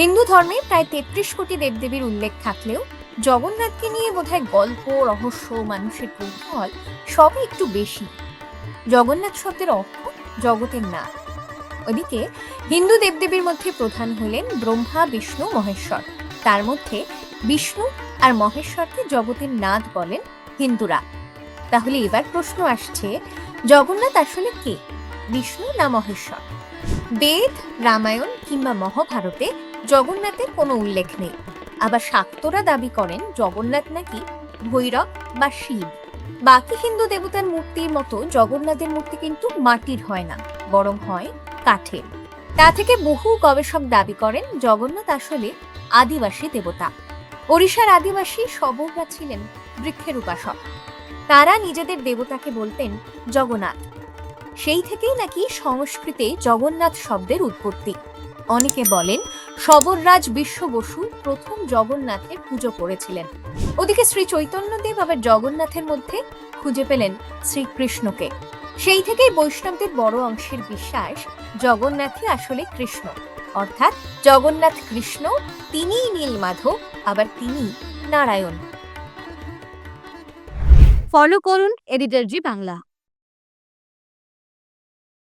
হিন্দু ধর্মে প্রায় তেত্রিশ কোটি দেবদেবীর উল্লেখ থাকলেও জগন্নাথকে নিয়ে বোধহয় গল্প, রহস্য, মানুষের কৌতূহল সবই একটু বেশি। জগন্নাথ শব্দের অর্থ জগতের নাথ ওদিকে হিন্দু দেবদেবীর মধ্যে প্রধান হলেন ব্রহ্মা, বিষ্ণু, মহেশ্বর। তার মধ্যে বিষ্ণু আর মহেশ্বরকে জগতের নাথ বলেন হিন্দুরা। তাহলে এবার প্রশ্ন আসছে, জগন্নাথ আসলে কে? বিষ্ণু না মহেশ্বর? বেদ, রামায়ণ কিংবা মহাভারতে জগন্নাথের কোনো উল্লেখ নেই। আবার শাক্তরা দাবি করেন জগন্নাথ নাকি ভৈরব বা শিব। বাকি হিন্দু দেবতার মূর্তির মতো জগন্নাথের মূর্তি কিন্তু মাটির হয় না, বরং হয় কাঠের। তা থেকে বহু গবেষক দাবি করেন জগন্নাথ আসলে আদিবাসী দেবতা। ওড়িশার আদিবাসী শবররা ছিলেন বৃক্ষের উপাসক। তারা নিজেদের দেবতাকে বলতেন জগন্নাথ। সেই থেকেই নাকি সংস্কৃতে জগন্নাথ শব্দের উৎপত্তি। অনেকে বলেন শবররাজ বিশ্ব বসু প্রথম জগন্নাথের পুজো করেছিলেন। ওদিকে শ্রী চৈতন্যদেব আবার জগন্নাথের মধ্যে খুঁজে পেলেন শ্রীকৃষ্ণকে। সেই থেকেই বৈষ্ণবদের বড় অংশের বিশ্বাস জগন্নাথই আসলে কৃষ্ণ। অর্থাৎ জগন্নাথ কৃষ্ণ, তিনিই নীলমাধব, আবার তিনি নারায়ণ। ফলো করুন এডিটর জি বাংলা।